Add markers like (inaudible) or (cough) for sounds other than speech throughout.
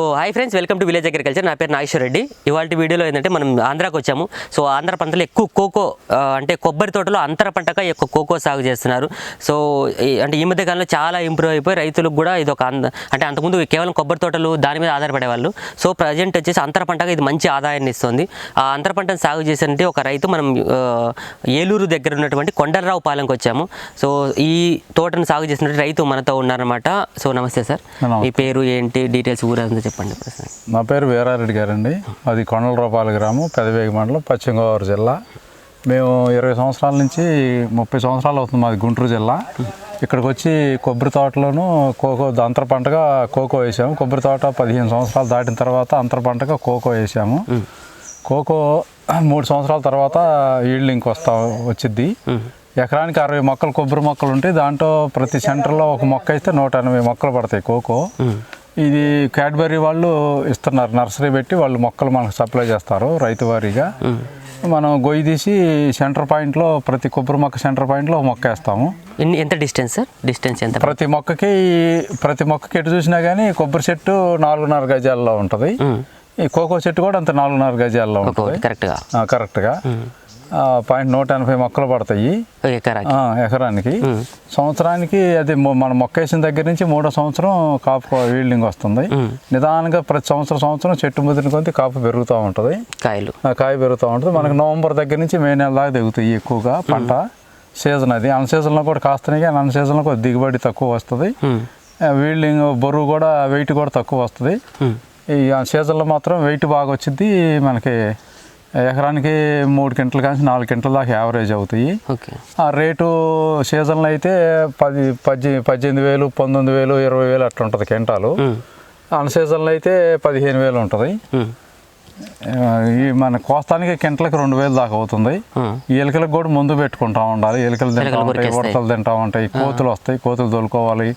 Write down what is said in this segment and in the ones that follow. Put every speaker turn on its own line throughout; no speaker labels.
So hi friends welcome to village agriculture నా పేరు నాగేశ్వర రెడ్డి. ఇవాళ వీడియోలో ఏంటంటే మనం ఆంధ్రాకి వచ్చాము. సో ఆంధ్ర పంటలో ఎక్కువ కోకో అంటే కొబ్బరి తోటలో అంతర పంటగా ఎక్కువ కోకో సాగు చేస్తున్నారు. సో అంటే ఈ మధ్య కాలంలో చాలా ఇంప్రూవ్ అయిపోయి రైతులకు కూడా ఇది ఒక అంటే అంతకుముందు కేవలం కొబ్బరి తోటలు దాని మీద ఆధారపడేవాళ్ళు సో ప్రజెంట్ వచ్చేసి అంతర పంటగా ఇది మంచి ఆదాయాన్ని ఇస్తుంది. ఆ అంతర పంటను సాగు చేసినట్టు ఒక రైతు మనం ఏలూరు దగ్గర ఉన్నటువంటి కొండలరావు పాలెంకి వచ్చాము. సో ఈ తోటను సాగు చేసినటువంటి రైతు మనతో ఉన్నారనమాట సో నమస్తే సార్. మీ పేరు ఏంటి? డీటెయిల్స్ ఊరంతా చెప్పండి
నా పేరు వీరారెడ్డి గారండి. అది కొండల రూపాయల గ్రామం పెదవేగి మండలం పశ్చిమ గోదావరి జిల్లా. మేము ఇరవై సంవత్సరాల నుంచి ముప్పై సంవత్సరాలు అవుతుంది మాది గుంటూరు జిల్లా. ఇక్కడికి వచ్చి కొబ్బరి తోటలోను కోకో అంతర పంటగా కోకో వేసాము. కొబ్బరి తోట పదిహేను సంవత్సరాలు దాటిన తర్వాత అంతర పంటగా కోకో వేసాము. కోకో మూడు సంవత్సరాల తర్వాత ఈల్డింగ్కి వస్తా వచ్చిద్ది. ఎకరానికి అరవై మొక్కలు కొబ్బరి మొక్కలు ఉంటే దాంట్లో ప్రతి సెంటర్లో ఒక మొక్క అయితే నూట ఎనభై మొక్కలు పడతాయి కోకో. ఇది క్యాడ్బరీ వాళ్ళు ఇస్తున్నారు. నర్సరీ పెట్టి వాళ్ళు మొక్కలు మనకు సప్లై చేస్తారు రైతు వారీగా. మనం గొయ్యి తీసి సెంటర్ పాయింట్లో ప్రతి కొబ్బరి మొక్క సెంటర్ పాయింట్లో మొక్క వేస్తాము.
ఎంత డిస్టెన్స్ సార్ డిస్టెన్స్ ఎంత?
ప్రతి మొక్కకి ప్రతి మొక్కకి ఎటు చూసినా కానీ కొబ్బరి చెట్టు నాలుగున్నర గజాల్లో ఉంటుంది. ఈ కోకో చెట్టు కూడా అంత నాలుగున్నర గజాల్లో ఉంటుంది.
కరెక్ట్గా
కరెక్ట్గా పాయింట్ నూట ఎనభై మొక్కలు పడతాయి. ఎకరానికి. సంవత్సరానికి అది మన మొక్క వేసిన దగ్గర నుంచి మూడో సంవత్సరం కాపు వీల్డింగ్ వస్తుంది. నిదానంగా ప్రతి సంవత్సరం సంవత్సరం చెట్టు ముదిరిన కొద్ది కాపు పెరుగుతూ ఉంటుంది.
కాయలు.
కాయ పెరుగుతూ ఉంటుంది. మనకు నవంబర్ దగ్గర నుంచి మే నెల దాకా దిగుతాయి ఎక్కువగా పంట. సీజన్ అది. అన్ సీజన్లో కూడా కాస్తున్నాయి కానీ అన్ సీజన్లో కొద్ది దిగుబడి తక్కువ వస్తుంది. వీల్డింగ్ బరువు కూడా వెయిట్ కూడా తక్కువ వస్తుంది. ఈ సీజన్లో మాత్రం వెయిట్ బాగా వచ్చింది మనకి ఎకరానికి మూడు క్వింటల్ కానీ నాలుగు క్వింటల్ దాకా యావరేజ్ అవుతాయి. ఆ రేటు సీజన్లో అయితే పది పద్దె పద్దెనిమిది వేలు పంతొమ్మిది వేలు ఇరవై వేలు అట్లా ఉంటుంది క్వింటాలు. అన్ సీజన్లో అయితే పదిహేను వేలు ఉంటుంది. ఈ మన కోస్తానికి క్వింటల్కి రెండు వేలు దాకా అవుతుంది. ఎలుకలకు కూడా ముందు పెట్టుకుంటా ఉండాలి. ఎలుకలు తింటా ఉంటాయి. ఉడతలు తింటా ఉంటాయి కోతులు వస్తాయి కోతులు తోలుకోవాలి.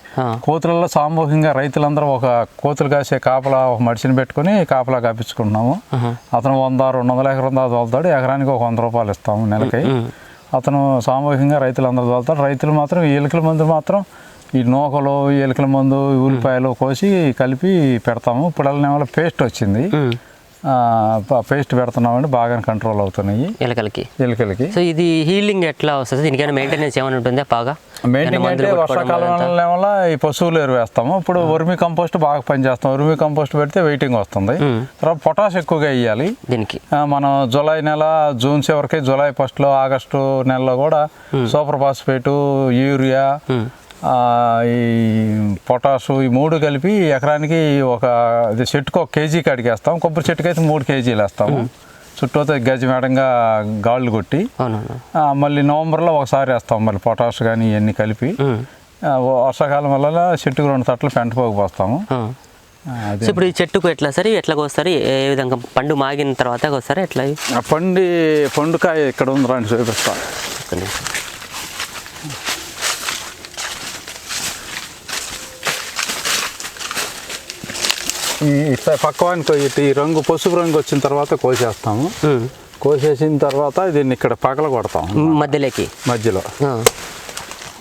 కోతులలో సామూహికంగా రైతులందరూ ఒక కోతులు కాసే కాపలా ఒక మడిసిని పెట్టుకొని కాపలా కాపించుకుంటున్నాము. అతను వంద రెండు వందల ఎకరం దాకా తోలుతాడు. ఎకరానికి ఒక వంద రూపాయలు ఇస్తాము నెలకి. అతను సామూహికంగా రైతులందరూ తోలుతారు రైతులు మాత్రం ఈ ఎలుకల మందు మాత్రం ఈ నూకలు ఈ ఎలుకల మందు ఉల్లిపాయలు కోసి కలిపి పెడతాము. ఇప్పుడు పేస్ట్ వచ్చింది. పేస్ట్ పెడుతున్నామండి బాగా కంట్రోల్ అవుతున్నాయి.
ఎలకలకి.
ఎలుకలకి.
సో ఇది హీలింగ్ ఎట్లా వస్తుంది? దీనికైనా మెయింటెనెన్స్ ఏమైనా ఉంటుందా బాగా?
అంటే వర్షాకాలం? వల్ల ఈ పశువులు ఎరువు వేస్తాము. ఇప్పుడు వర్మి కంపోస్ట్ బాగా పనిచేస్తాం. వర్మి కంపోస్ట్ పెడితే వెయిటింగ్ వస్తుంది.
ఉమ్,
తర్వాత పొటాష్ ఎక్కువగా వేయాలి.
దీనికి.
మనం జూలై నెల జూన్ చివరికి జూలై ఫస్ట్లో ఆగస్టు నెలలో కూడా సూపర్ ఫాస్ఫేటు యూరియా ఈ పొటాషు ఈ మూడు కలిపి ఎకరానికి ఒక చెట్టుకు ఒక కేజీ కాడికి వేస్తాం కొబ్బరి చెట్టుకి అయితే మూడు కేజీలు వేస్తాము. చుట్టూతో గజమేడంగా గాళ్ళు కొట్టి మళ్ళీ నవంబర్లో ఒకసారి వేస్తాం మళ్ళీ పొటాష్ కానీ ఇవన్నీ కలిపి. వర్షాకాలం వల్ల చెట్టుకు రెండు తట్లు పెంట పోగు పోస్తాము
ఆ.
ఆ, అది.
సో ఇప్పుడు ఈ చెట్టుకు ఎట్లా సరే ఎట్లా కోస్తారు ఏ విధంగా పండు మాగిన తర్వాత కోస్తారా ఎట్లా
పండి పండుకాయ ఇక్కడ ఉంది రండి చూపిస్తా. పక్కవానికి ఇటు ఈ రంగు పసుపు రంగు వచ్చిన తర్వాత కోసేస్తాము. కోసేసిన తర్వాత దీన్ని ఇక్కడ పగల కొడతాం
మధ్యలోకి.
మధ్యలో.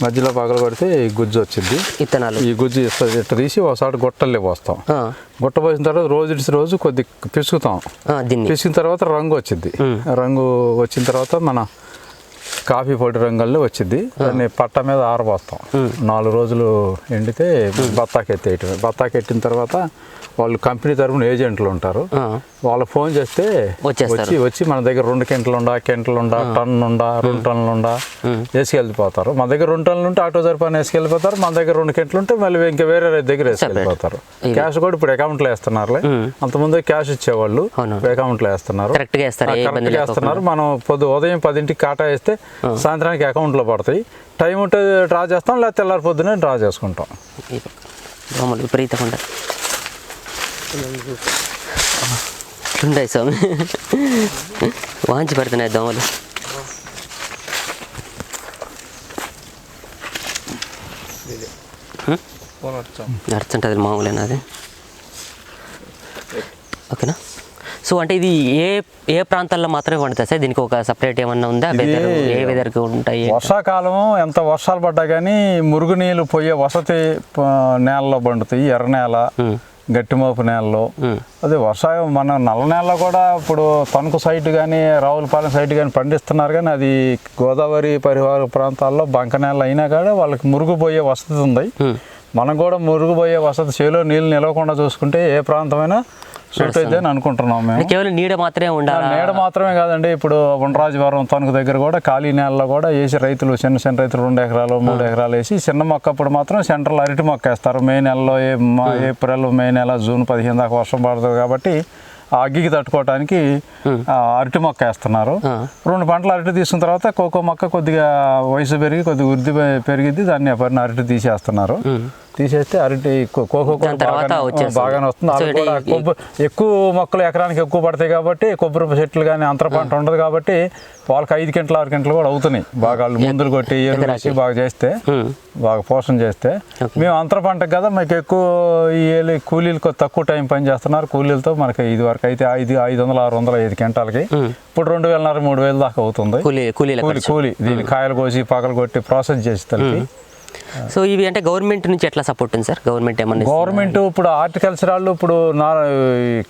మధ్యలో పగల కొడితే ఈ గుజ్జు వచ్చింది.
ఇత్తనాలు.
ఈ గుజ్జు ఇట్లా తీసి ఒకసారి గుట్టల్లో పోస్తాం. గుట్ట పోసిన తర్వాత రోజు రోజు కొద్ది పిసుకుతాం. పిసికిన తర్వాత రంగు వచ్చింది. రంగు వచ్చిన తర్వాత మన కాఫీ పొడి రంగుల్లో వచ్చింది దాన్ని పట్ట మీద ఆరబోస్తాం. నాలుగు రోజులు ఎండితే బత్తాకి ఎత్తేయటం బత్తాకి ఎట్టిన తర్వాత వాళ్ళు కంపెనీ తరపున ఏజెంట్లు ఉంటారు.
ఆ,
వాళ్ళకి ఫోన్ చేస్తే. వచ్చి వచ్చి మన దగ్గర రెండు కింటలు ఉండా కింటలు ఉండా టన్ను ఉండా రెండు టన్నులు ఉండా వేసుకెళ్ళిపోతారు. మన దగ్గర రెండు టన్నులు ఉంటే ఆటో సరిపోయిన వేసుకెళ్ళిపోతారు. మన దగ్గర రెండు కింటలు ఉంటే మళ్ళీ ఇంకా వేరే దగ్గర వేసుకెళ్ళిపోతారు. క్యాష్ కూడా ఇప్పుడు అకౌంట్లో వేస్తున్నారులే. అంతకుముందు క్యాష్ ఇచ్చేవాళ్ళు. అకౌంట్లో వేస్తున్నారు.
కరెక్ట్గా
వేస్తున్నారు. మనం పొద్దు ఉదయం పదింటికి కాటా వేస్తే సాయంత్రానికి అకౌంట్లో పడతాయి. టైం ఉంటే డ్రా చేస్తాం లేకపోతే తెల్లారి పొద్దునే డ్రా చేసుకుంటాం.
దోమలు విపరీతంగా ఉంటాయి ఉంటాయి స్వామి. వాంచి పెడుతున్నాయి దోమలు. నడుచుంటుంది మామూలేనా అది? ఓకేనా? సో అంటే ఇది ఏ ఏ ప్రాంతాల్లో మాత్రమే పండుతుంది సార్? దీనికి ఒక సపరేట్ ఏమన్నా ఉందా? వెదర్ ఏ వెదర్కి ఉంటాయి
వర్షాకాలం ఎంత వర్షాలు పడ్డా కానీ మురుగునీళ్ళు పోయే వసతి నేలలో పండుతాయి. ఎర్ర నేల
ఉమ్,
గట్టి మోపు నేలలో.
ఉమ్.
అదే వర్షాయం మన నల్ల నేలలో కూడా ఇప్పుడు తణుకు సైట్ కానీ రావులపాలెం సైట్ కానీ పండిస్తున్నారు కానీ అది గోదావరి పరివార ప్రాంతాల్లో బంక నేల అయినా కూడా వాళ్ళకి మురుగుపోయే వసతి ఉంది.
ఉమ్.
మనం కూడా మురుగుపోయే వసతి చేలో నీళ్ళు నిలవకుండా చూసుకుంటే ఏ ప్రాంతమైనా సూట్ అయితే అని అనుకుంటున్నాం మేము.
కేవలం నీడ మాత్రమే ఉండాలి?
నీడ మాత్రమే కాదండి ఇప్పుడు ఉండరాజవరం తణుకు దగ్గర కూడా ఖాళీ నేలలో కూడా వేసి రైతులు చిన్న చిన్న రైతులు రెండు ఎకరాలు మూడు ఎకరాలు వేసి చిన్న మొక్క అప్పుడు మాత్రం సెంట్రల్ అరటి మొక్క వేస్తారు. మే నెలలో ఏప్రిల్ మే నెల జూన్ పదిహేను దాకా వర్షం పడుతుంది కాబట్టి ఆ అగ్గికి తట్టుకోవడానికి అరటి మొక్క వేస్తున్నారు. రెండు పంటలు అరటి తీసుకున్న తర్వాత కోకో మొక్క కొద్దిగా వయసు పెరిగి కొద్దిగా వృద్ధి పె- పెరిగిద్ది దాన్ని అరటి తీసేస్తున్నారు. తీసేస్తే అరటి కోకో
తర్వాత
బాగానే- వస్తుంది. ఎక్కువ మొక్కలు ఎకరానికి ఎక్కువ పడతాయి కాబట్టి కొబ్బరి చెట్లు కానీ అంతర పంట ఉండదు కాబట్టి వాళ్ళకి ఐదు గంటలు ఆరు గంటలు కూడా అవుతున్నాయి. బాగా వాళ్ళు మందులు కొట్టి వేసి బాగా చేస్తే. బాగా పోషణ చేస్తే. మేము అంతర పంటకు కదా మీకు ఎక్కువ ఈ ఏలి కూలీలకు తక్కువ టైం పని చేస్తున్నారు. కూలీలతో మనకి ఇది వరకు అయితే ఐదు ఐదు వందల ఆరు వందల ఐదు గంటలకి ఇప్పుడు రెండు వేలన్నర మూడు వేలు దాకా అవుతుంది.
కూలీ
కూలి దీని కాయలు కోసి పగలు కొట్టి ప్రాసెస్ చేసి తలకి
సో ఇవి అంటే గవర్నమెంట్ నుంచి ఎట్లా సపోర్ట్ ఉంది సార్? గవర్నమెంట్ ఏమన్నా?
గవర్నమెంట్ ఇప్పుడు హార్టికల్చర్ వాళ్ళు ఇప్పుడు నా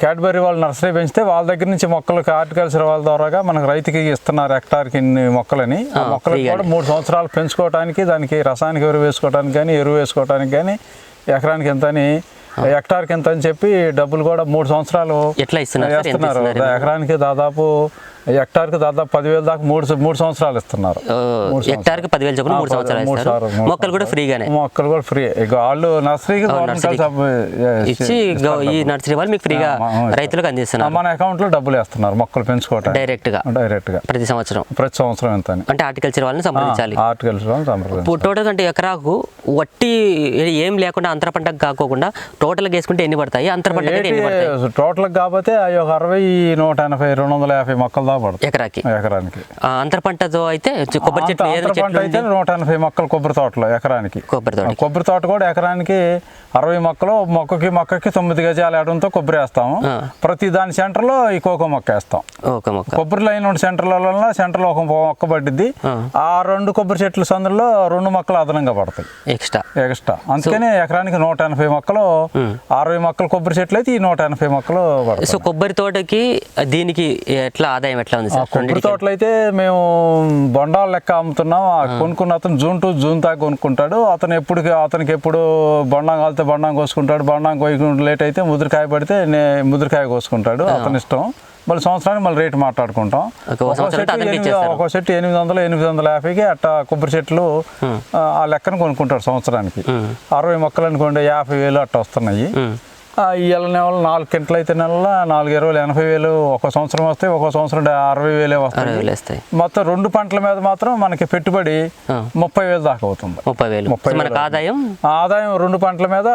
క్యాడ్బరీ వాళ్ళు నర్సరీ పెంచితే వాళ్ళ దగ్గర నుంచి మొక్కలకు హార్టికల్చర్ వాళ్ళ ద్వారాగా మనకు రైతుకి ఇస్తున్నారు హెక్టార్కి ఇన్ని మొక్కలని. ఆ మొక్కలకు కూడా మూడు సంవత్సరాలు పెంచుకోవడానికి దానికి రసాయనిక ఎరువు వేసుకోవడానికి కానీ ఎరువు వేసుకోవడానికి కానీ ఎకరానికి ఎంత అని హెక్టార్కి ఎంత అని చెప్పి డబ్బులు కూడా మూడు సంవత్సరాలు
ఎట్లా ఇస్తున్నారు?
ఎకరానికి దాదాపు హెక్టార్కి దాదాపు పదివేలు దాకా మూడు మూడు సంవత్సరాలు ఇస్తున్నారు.
హెక్టార్కి పదివేలు చొప్పున మూడు సంవత్సరాలు ఇస్తారు. మొక్కలు కూడా ఫ్రీగానే?
మొక్కలు కూడా ఫ్రీ. ఇక వాళ్ళు నర్సరీకి
ఇచ్చి ఈ నర్సరీ వాళ్ళు మీకు ఫ్రీగా. రైతులకు అందిస్తున్నారు.
మన అకౌంట్లో డబ్బులు వేస్తున్నారు మొక్కలు పెంచుకోవటానికి. డైరెక్ట్గా డైరెక్ట్గా
ప్రతి సంవత్సరం?
ప్రతి సంవత్సరం ఎంత
అంటే హార్టికల్చర్ వాళ్ళని సంప్రదించాలి.
హార్టికల్చర్ సంప్రదించాలి.
ఇప్పుడు టోటల్ అంటే ఎకరాకు వట్టి ఏం లేకుండా అంతర పంటకు కాకోకుండా టోటల్ వేసుకుంటే ఎన్ని పడతాయి? అంతర పంటకి ఎన్ని పడతాయి?
టోటల్ కాకపోతే అవి ఒక అరవై నూట ఎనభై రెండు వందల యాభై మొక్కలు
ఎకరాకి.
ఎకరానికి.
అంతర పంటతో అయితే కొబ్బరి చెట్లు
పంట అయితే నూట ఎనభై మొక్కలు కొబ్బరి తోటలో ఎకరానికి.
కొబ్బరి తోట
కొబ్బరి తోట కూడా ఎకరానికి అరవై మొక్కలు మొక్కకి మొక్కకి తొమ్మిది గజాలు వేయడంతో కొబ్బరి వేస్తాము. ప్రతి దాని సెంటర్లో ఈ కోకో మొక్క వేస్తాం. కొబ్బరి లైన్ ఉన్న సెంటర్లలో సెంటర్లో ఒక మొక్క పడ్డిద్ది.
ఆ.
రెండు కొబ్బరి చెట్ల సందులో రెండు మొక్కలు అదనంగా పడతాయి.
ఎక్స్ట్రా.
ఎక్స్ట్రా. అందుకనే ఎకరానికి నూట ఎనభై మొక్కలు అరవై మొక్కలు కొబ్బరి చెట్లు అయితే ఈ నూట ఎనభై మొక్కలు పడతాయి.
సో కొబ్బరి తోటకి దీనికి ఎట్లా ఆదాయం ఎట్లా ఉంది సార్.
కొబ్బరి తోటలు అయితే మేము బొండాల లెక్క అమ్ముతున్నాం. ఆ కొనుక్కున్న అతను జూన్ టు జూన్ దాకా కొనుక్కుంటాడు. అతను ఎప్పుడు అతనికి ఎప్పుడు బొండం కాలితే బొండం కోసుకుంటాడు. బొండం కోయకుండా లేట్ అయితే ముదిరికాయ పడితే ముదిరికాయ కోసుకుంటాడు. అతని ఇష్టం. మళ్ళీ సంవత్సరానికి మళ్ళీ రేటు మాట్లాడుకుంటాం.
ఒక
చెట్టు ఎనిమిది- వందలు ఎనిమిది వందల యాభైకి అట్టా కొబ్బరి చెట్లు ఆ, ఆ లెక్కన కొనుక్కుంటాడు సంవత్సరానికి. అరవై మొక్కలు అనుకోండి యాభై వేలు అట్ట వస్తున్నాయి. ఈ నెల నెల నాలుగు గంటలు అయితే నెల నాలుగు ఇరవై ఎనభై వేలు ఒక సంవత్సరం వస్తాయి ఒక సంవత్సరం అరవై వేలే వస్తాయి. మొత్తం రెండు పంటల మీద మాత్రం మనకి పెట్టుబడి. ముప్పై వేలు దాకా అవుతుంది.
ముప్పై వేలు.
ముప్పై
ఆదాయం?
ఆదాయం రెండు పంటల మీద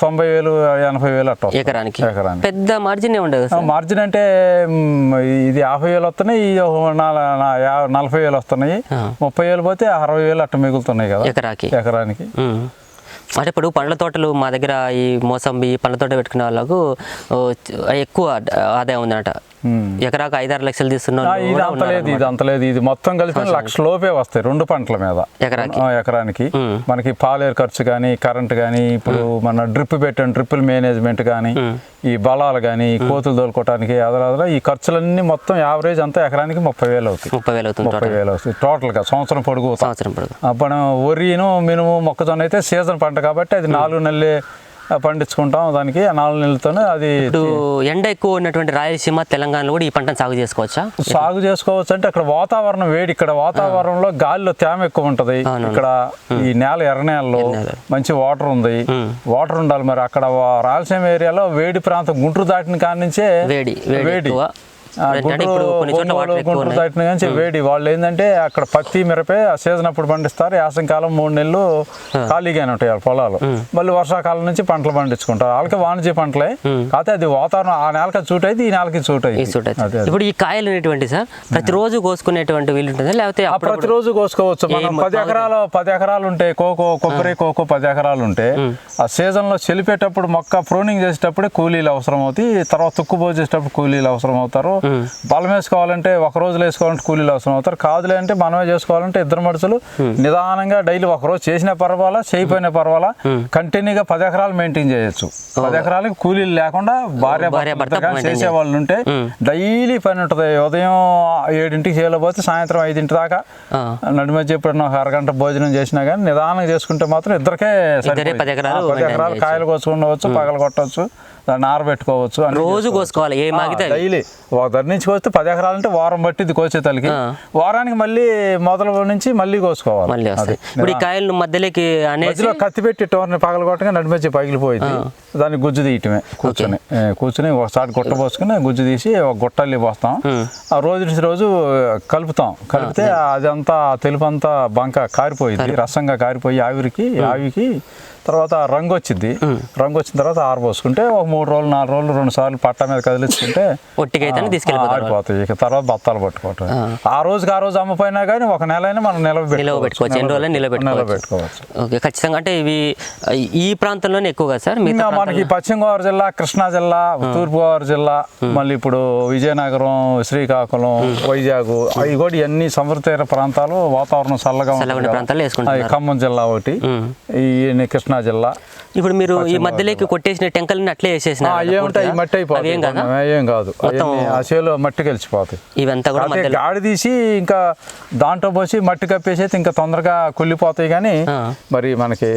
తొంభై వేలు ఎనభై వేలు అట్ట.
ఎకరానికి.
ఎకరానికి.
పెద్ద మార్జిన్ ఉండదు
మార్జిన్ అంటే ఇది యాభై వేలు వస్తున్నాయి నలభై వేలు వస్తున్నాయి. ముప్పై వేలు పోతే అరవై వేలు అట్ట మిగులుతున్నాయి కదా.
ఎకరాకి.
ఎకరానికి.
అంటే ఇప్పుడు పండ్ల తోటలు మా దగ్గర ఈ మోసంబి పండ్ల తోట పెట్టుకునే వాళ్ళకు ఎక్కువ ఆదాయం ఉందన్నట ఎకరాకు ఐదారు లక్షలు తీస్తున్న
ఇది
కూడా
అంత
ఉన్నారు
లేదు ఇది మొత్తం కలిపి లక్ష లోపే వస్తాయి రెండు పంటల మీద. ఎకరానికి. మనకి పాలేరు ఖర్చు కానీ కరెంట్ కానీ ఇప్పుడు మన డ్రిప్ పెట్టాను డ్రిప్పుల మేనేజ్మెంట్ కానీ ఈ బలాలు కానీ కోతులు తోలుకోవడానికి అదలా ఈ ఖర్చులన్నీ మొత్తం యావరేజ్ అంతా ఎకరానికి ముప్పై వేలు అవుతాయి.
ముప్పై వేలు అవుతుంది
ముప్పై వేలు వస్తాయి టోటల్గా సంవత్సరం పొడుగు
సంవత్సరం పొడుగు.
అప్పుడు వరిను మినుము మొక్కజొన్న అయితే సీజన్ పంట కాబట్టి అది నాలుగు నెలలే పండించుకుంటాం దానికి నాలుగు నెలలతోనే అది
ఇప్పుడు ఎండ ఎక్కువ ఉన్నటువంటి రాయలసీమ తెలంగాణలో కూడా ఈ పంటను సాగు చేసుకోవచ్చా?
సాగు చేసుకోవచ్చు అంటే అక్కడ వాతావరణం వేడి ఇక్కడ వాతావరణంలో గాలిలో తేమ ఎక్కువ ఉంటది. ఇక్కడ ఈ నేల ఎర్ర నేలలో మంచి వాటర్ ఉంది. వాటర్ ఉండాలి మరి. అక్కడ రాయలసీమ ఏరియాలో వేడి ప్రాంతం గుంటూరు దాటిన కాడి నుంచే
వేడి వేడి
గుంటూరు దాటిన కానీ వేడి. వాళ్ళు ఏంటంటే అక్కడ పత్తి మిరపే ఆ సీజన్ అప్పుడు పండిస్తారు. యాసంకాలం మూడు నెలలు ఖాళీగానే ఉంటాయి పొలాలు. మళ్ళీ వర్షాకాలం నుంచి పంటలు పండించుకుంటారు. వాళ్ళకి వాణిజ్య పంటలే. కాకపోతే అది వాతావరణం ఆ నెలకి చూట్ అయితే ఈ నెలకి
సూట్. ఇప్పుడు ఈ కాయలు అనేటువంటి సార్ ప్రతిరోజు కోసుకునేటువంటి వీలు ఉంటుందా? లేకపోతే
ప్రతిరోజు కోసుకోవచ్చు. మనం పది ఎకరాలు పది ఎకరాలు ఉంటే కోకో కొబ్బరి కోకో పది ఎకరాలు ఉంటే ఆ సీజన్లో చెలిపేటప్పుడు మొక్క ప్రూనింగ్ చేసేటప్పుడే కూలీలు అవసరం అవుతాయి. తర్వాత తుక్కు పోసేటప్పుడు కూలీలు అవసరం అవుతారు. బలం వేసుకోవాలంటే ఒక రోజులో వేసుకోవాలంటే కూలీలు అవసరం అవుతారు కాదులే అంటే మనమే చేసుకోవాలంటే ఇద్దరు మనుషులు నిదానంగా డైలీ ఒక రోజు చేసినా పర్వాలా చేయకపోయినా పర్వాలా కంటిన్యూగా పది ఎకరాలు మెయింటైన్ చేయొచ్చు పది ఎకరాలకి కూలీలు లేకుండా భార్య చేసే వాళ్ళు ఉంటే డైలీ పని ఉంటుంది ఉదయం ఏడింటికి చేయలేకపోతే సాయంత్రం ఐదింటి దాకా
ఆ.
నడి మధ్య ఎప్పుడన్నా ఒక అరగంట భోజనం చేసినా కానీ నిదానంగా చేసుకుంటే మాత్రం ఇద్దరికే.
పది ఎకరాలు.
కాయలు కోసుకుండవచ్చు పగలు కొట్టవచ్చు దాన్ని ఆరబెట్టుకోవచ్చు
రోజు. కోసుకోవాలి.
డైలీ ఒక దగ్గర నుంచి కోస్తే పది ఎకరాలు అంటే వారం పట్టింది కోసే తలకి వారానికి మళ్ళీ మొదల నుంచి మళ్ళీ కోసుకోవాలి.
మళ్ళీ వస్తాయి.
అది.
ఇప్పుడు ఈ కాయలు మధ్యలోకి
మధ్యలో కత్తి పెట్టి టోర్ని పగల కొట్టగా నడి మధ్య పగిలిపోయింది. దాన్ని గుజ్జు తీయటమే కూర్చొని. కూర్చొని ఒకసారి గుట్ట పోసుకుని గుజ్జు తీసి ఒక గుట్టల్లి పోస్తాం. ఆ. రోజు నుంచి రోజు కలుపుతాం. కలిపితే అదంతా తెలుపు అంతా బంక కారిపోయింది రసంగా కారిపోయి ఆవిరికి ఆవికి తర్వాత రంగు వచ్చింది రంగు వచ్చిన తర్వాత ఆరబోసుకుంటే ఒక మూడు రోజులు నాలుగు రోజులు రెండు సార్లు పట్ట మీద కదిలించుకుంటే
ఒట్టికైతే
ఆ,
తీసుకెళ్ళిపోతారు
ఆరిపోతాయి. ఇక తర్వాత బత్తాలు పట్టుకోవటం. ఆ. రోజుకి ఆ రోజు అమ్మపోయినా కానీ ఒక నెల అయినా మనం నిలవ
నిలవ పెట్టుకోవచ్చు. ఎన్ని రోజులు నిలబెట్టుకోవచ్చు
నిలబెట్టుకోవచ్చు
ఓకే ఖచ్చితంగా. అంటే ఇవి ఈ ప్రాంతంలోనే ఎక్కువగా సార్?
మనకి పశ్చిమ గోదావరి జిల్లా కృష్ణా జిల్లా తూర్పు గోదావరి జిల్లా మళ్ళీ ఇప్పుడు విజయనగరం శ్రీకాకుళం వైజాగ్ అవి కూడా ఇవన్నీ సముద్ర ప్రాంతాలు వాతావరణం చల్లగా ఉంటుంది ఖమ్మం జిల్లా ఒకటి. ఈ కృష్ణా జిల్లా
ఇప్పుడు మీరు ఈ మధ్యలోకి కొట్టేసిన టెంకల్ని అట్లే వేసేసిన
ఏముంటాయి? మట్టి
కదా?
ఏం కాదు. చేలో మట్టి కలిసిపోతాయి
ఇవంతా కూడా
గాడి తీసి ఇంకా దాంట్లో పోసి మట్టి కప్పేసి ఇంకా తొందరగా కుళ్ళిపోతాయి కానీ. మరి మనకి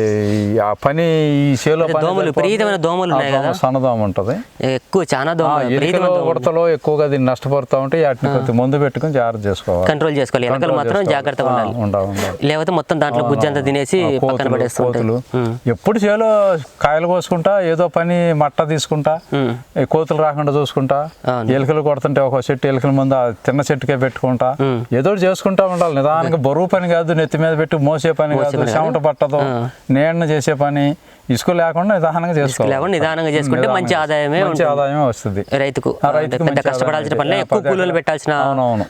ఆ పని ఈ చేలో
దోమలు. విపరీతమైన దోమలు?
సన్నదోమ ఉంటుంది
ఎక్కువ చాలా దోమలు.
ఉడతలో ఎక్కువగా దీన్ని నష్టపడుతూ ఉంటే వాటిని కొద్ది ముందు పెట్టుకుని జాగ్రత్త చేసుకోవాలి
కంట్రోల్ చేసుకోవాలి
కంట్రోల్
మాత్రం. జాగ్రత్తగా ఉండాలి లేకపోతే మొత్తం దాంట్లో గుజ్జంతా తినేసి పక్కన ఉమ్.
ఎప్పుడు చేలో కాయలు కోసుకుంటా ఏదో పని మట్ట తీసుకుంటా కోతులు రాకుండా చూసుకుంటా. ఎలుకలు కొడుతుంటే ఒక చెట్టు ఎలుకల ముందు ఆ తిన్న చెట్టుకే పెట్టుకుంటా. ఏదో చేసుకుంటా ఉండాలి. నిదానంగా బరువు పని కాదు నెత్తి మీద పెట్టి మోసే పని కాదు చెమట పట్టదు నీడన చేసే పని ఇసుక లేకుండా నిదానంగా చేసుకోవాలి.
నిదానంగా చేసుకుంటే మంచి ఆదాయమే
మంచి. ఆదాయమే వస్తుంది.
రైతుకు.
రైతుకు
కష్టపడాల్సిన
ఆ,
ఎక్కువ కూలీలు. పెట్టాల్సిన.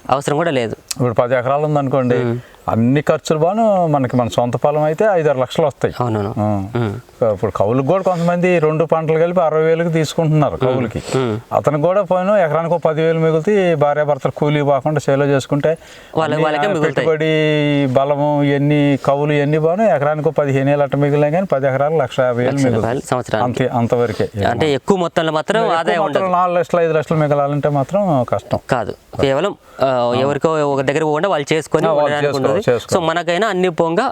అవసరం కూడా లేదు.
ఇప్పుడు పది ఎకరాలు ఉందనుకోండి అన్ని ఖర్చులు బాను మనకి మన సొంత పొలం అయితే ఐదారు లక్షలు వస్తాయి.
అవునవును.
ఇప్పుడు కౌలుకి కూడా కొంతమంది రెండు పంటలు కలిపి అరవై వేలకు తీసుకుంటున్నారు కౌలుకి.
ఉమ్.
అతనికి కూడా పోయిన ఎకరానికి పదివేలు మిగులుతీ భార్య భర్తలు కూలీ పోకుండా సేలో చేసుకుంటే. పెట్టుబడి బలము ఇవన్నీ కౌలు ఇవన్నీ బాను ఎకరానికి పదిహేను వేలు అట్ట మిగిలినా కానీ పది ఎకరాలు లక్ష యాభై వేలు మిగులుతాయి. అంతే అంతవరకే.
అంటే ఎక్కువ మొత్తంలో మాత్రం ఆదాయం
నాలుగు లక్షలు ఐదు లక్షలు మిగలాలంటే మాత్రం కష్టం.
కాదు. కేవలం ఎవరికో ఒక దగ్గర పోకుండా వాళ్ళు చేసుకొని
వాళ్ళు చేసుకోవాలి.
సో మనకైనా అన్ని పోంగా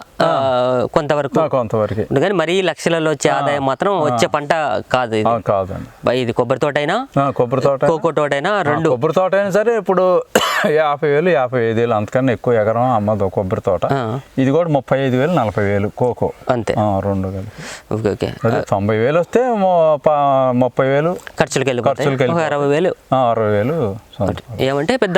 కొంతవరకు. ఉంటుంది కానీ మరీ లక్షలలో వచ్చే ఆదాయం మాత్రం వచ్చే పంట కాదు ఇది.
కాదండి.
ఇది కొబ్బరి తోట అయినా
కొబ్బరి తోట
కోకో తోట అయినా రెండు.
కొబ్బరి తోట అయినా సరే ఇప్పుడు (coughs) యాభై వేలు యాభై ఐదు వేలు అంతకన్నా ఎక్కువ ఎకరం అమ్మదు కొబ్బరి తోట. ఇది కూడా ముప్పై ఐదు వేలు నలభై వేలు కోకో.
అంతే.
రెండు
ఓకే ఓకే.
తొంభై వేలు వస్తే ముప్పై వేలు.
ఖర్చులకు వెళ్ళిపోతాయి.
ఖర్చులకు.
అరవై వేలు.
అరవై వేలు.
ఏమంటే పెద్ద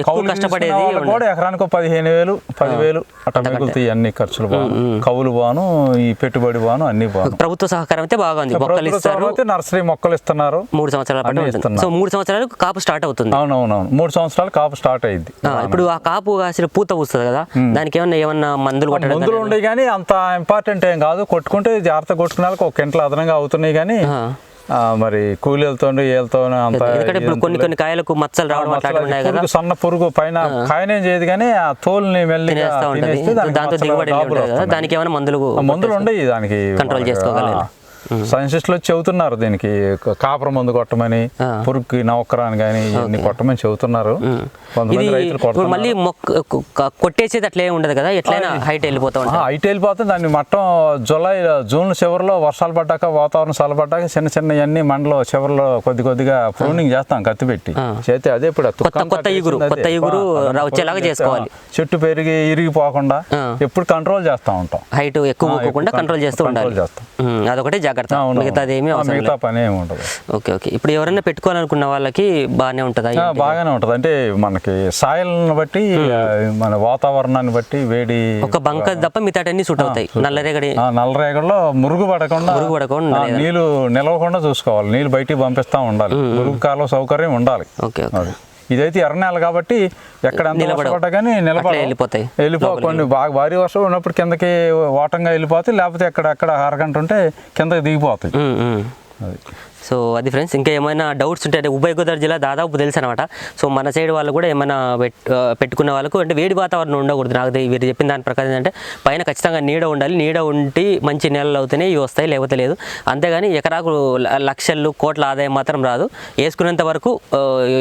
ఎక్కువ కష్టపడేది.
కూడా ఎకరానికి పదిహేను వేలు పదివేలు అట్లా మిగులుతాయి అన్ని ఖర్చులు బాను. కౌలు బాను ఈ పెట్టుబడి బాను అన్ని బాను.
ప్రభుత్వ సహకారం అయితే బాగా ఉంది మొక్కలు ఇస్తారు.
నర్సరీ మొక్కలు ఇస్తున్నారు.
మూడు సంవత్సరాల పాటు. సో మూడు సంవత్సరాలకు కాపు స్టార్ట్ అవుతుంది.
అవునవునవును. మూడు సంవత్సరాలు కాపు స్టార్ట్ అయింది
ఇప్పుడు ఆ కాపు కాసిన పూత వస్తుంది కదా. దానికి ఏమన్నా ఏమన్నా మందులు కొట్టడం
మందులు ఉండే కానీ అంత ఇంపార్టెంట్ ఏం కాదు. కొట్టుకుంటే జాగ్రత్త కొట్టుకునే వాళ్ళకి ఒక గంటలు అదనంగా అవుతున్నాయి కానీ మరి కూలీలతో ఏళ్ళతో అంత
ఎందుకంటే ఇప్పుడు కొన్ని కొన్ని కాయలకు మచ్చలు రావడం
సన్న పురుగు పైన కాయనేం చేయదు కానీ ఆ తోలుని దానికి
దాంతో దిగుబడి. దానికి ఏమైనా మందులు
మందులు ఉండయి దానికి.
కంట్రోల్ చేసుకోగలరు.
వచ్చి చెబుతున్నారు దీనికి కాపర మందు కొట్టమని
ఆ.
పురుగుకి నవకరాని కానీ ఇవన్నీ కొట్టమని చెబుతున్నారు.
మళ్ళీ కొట్టేసేది అట్లే ఉండదు కదా? ఎట్లయినా హైట్ వెళ్ళిపోతా
హైట్ వెళ్ళిపోతుంది దాన్ని మట్టం జూలై జూన్ చివరిలో వర్షాలు పడ్డాక వాతావరణం చల్లబడ్డాక చిన్న చిన్న అన్ని మండలో చివరిలో కొద్ది కొద్దిగా ప్రూనింగ్ చేస్తాం కత్తి పెట్టి. చేస్తే అదే ఇప్పుడు
కొత్త ఇగురు కొత్త. ఇగురు వచ్చేలాగా చేసుకోవాలి.
చెట్టు పెరిగి ఇరిగిపోకుండా. ఎప్పుడు కంట్రోల్ చేస్తూ ఉంటాం.
హైట్ ఎక్కువ కంట్రోల్ చేస్తూ ఉండాలి. అదొకటే జాగ్రత్త.
అవును.
మిగతాది ఏమీ
మిగతా పని ఏమి ఉండదు.
Okay okay. ఇప్పుడు ఎవరైనా పెట్టుకోవాలనుకున్న వాళ్ళకి బాగానే ఉంటుందా
బాగానే ఉంటుంది. అంటే మనకి సాయిల్ని బట్టి మన వాతావరణాన్ని బట్టి వేడి
ఒక బంక తప్ప మిగతాటన్నీ సూట్ అవుతాయి. నల్లరేగడి
నల్లరేగడిలో మురుగు పడకుండా
మురుగు పడకుండా
ఆ, నీళ్ళు నిలవకుండా చూసుకోవాలి. నీళ్ళు బయటికి పంపిస్తా ఉండాలి. మురుగు కాలువ సౌకర్యం ఉండాలి.
Okay okay.
ఇదైతే ఎర్ర నేల కాబట్టి ఎక్కడ పడ్డా కానీ నిలబడ
వెళ్ళిపోతాయి.
వెళ్ళిపో కొన్ని బాగా భారీ వర్షం ఉన్నప్పుడు కిందకి ఓటంగా వెళ్ళిపోతాయి లేకపోతే ఎక్కడ అక్కడ అరగంట ఉంటే కిందకి దిగిపోతాయి.
సో అది ఫ్రెండ్స్ ఇంకా ఏమైనా డౌట్స్ ఉంటే అంటే ఉభయ గోదావరి జిల్లా దాదాపు తెలుసు అనమాట సో మన సైడ్ వాళ్ళు కూడా ఏమైనా పెట్టుకున్న వాళ్ళకు అంటే వేడి వాతావరణం ఉండకూడదు. నాకు వీరు చెప్పిన దాని ప్రకారం ఏంటంటే పైన ఖచ్చితంగా నీడ ఉండాలి. నీడ ఉండి మంచి నెలలు అవుతూనే ఇవి వస్తాయి లేకపోతే లేదు. అంతేగాని ఎకరాకు లక్షలు కోట్ల ఆదాయం మాత్రం రాదు. వేసుకునేంత వరకు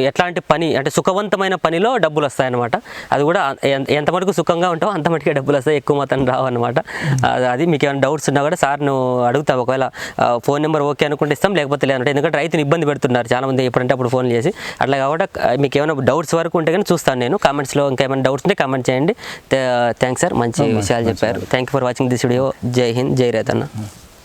ఎట్లాంటి పని అంటే సుఖవంతమైన పనిలో డబ్బులు వస్తాయి అనమాట అది కూడా ఎంత- ఎంతవరకు సుఖంగా ఉంటావో అంత మటుకే డబ్బులు వస్తాయి. ఎక్కువ మాత్రం రావు అనమాట అది మీకు ఏమైనా డౌట్స్ ఉన్నా కూడా సార్ నువ్వు అడుగుతావు ఒకవేళ ఫోన్ నెంబర్ ఓకే అనుకుంటే ఇస్తాం లేకపోతే లేదంటే ఎందుకంటే రైతుని ఇబ్బంది పెడుతున్నారు చాలా మంది ఎప్పుడంటే అప్పుడు ఫోన్ చేసి. అట్లా కాబట్టి మీకు ఏమైనా డౌట్స్ వరకు ఉంటే కానీ చూస్తాను నేను. కామెంట్స్లో ఇంకా ఏమైనా డౌట్స్ ఉంటే కామెంట్ చేయండి. థ్యాంక్స్ సార్ మంచి విషయాలు చెప్పారు. Thank you for watching this video. Jai Hind జై రైతన్న.